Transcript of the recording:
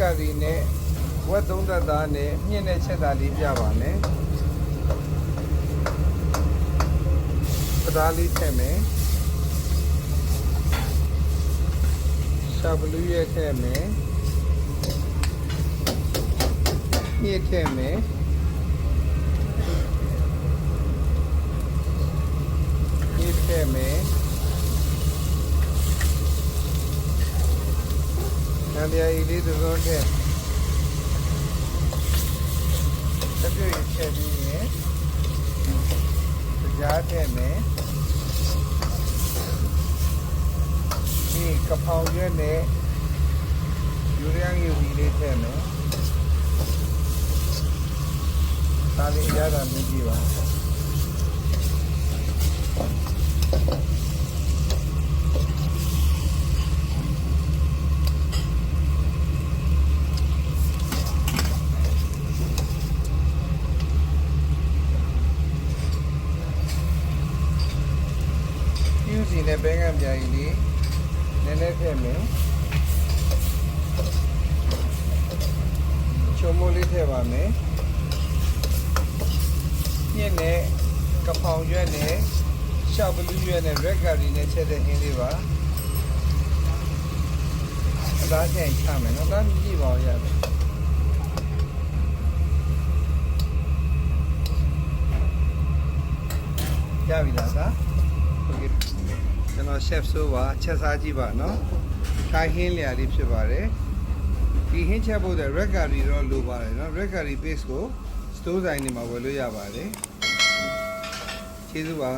ကာရီနဲ့ဝက်သုံးသက်သားနဲ့မြင့်တဲ့ချက်သားလေးပြပါမယ်ပဒါလေးထည့်မယ်ရှာဘလူးရဲ့ထည့်မယ်ညစ်ထည့်မယ်ညစ်ထည့်မယ် နံပြားကြီးလေးသစုံထည့်တစ်ပြည့်ထည့်ပြီးရင်ကြားထည့်မယ်ဒီကပောင်ရွက်နဲ့ယူရီးယားကြီးဝီလေးထည့်မယ်ဒါလေးရတာမြည်ကြည့်ပါပြူစီ နဲ့ဘဲကံပြားကြီးလေးနည်းနည်းထည့်မယ်ချုံမိုးလေးထည့်ပါမယ်ညက်နဲ့ကပောင်ရွက်နဲ့ရှောက်ဘလူးရွက်နဲ့ red curry နဲ့ချက်တဲ့ဟင်းလေးပါအသားချင်းချမယ်နော်ဒါကြည့်ပါဦးရတယ်ရပြီလားသား โอเค ကျွန်တော် chef ဆိုပါချက်စားကြည့်ပါနော်ထိုင်ဟင်းလျာလေးဖြစ်ပါတယ်ဒီဟင်းချက်ဖို့တဲ့ red curry တော့လိုပါတယ်နော် red curry paste ကို store ဆိုင်တွေမှာဝယ်လို့ရပါတယ်ကျေးဇူးပါ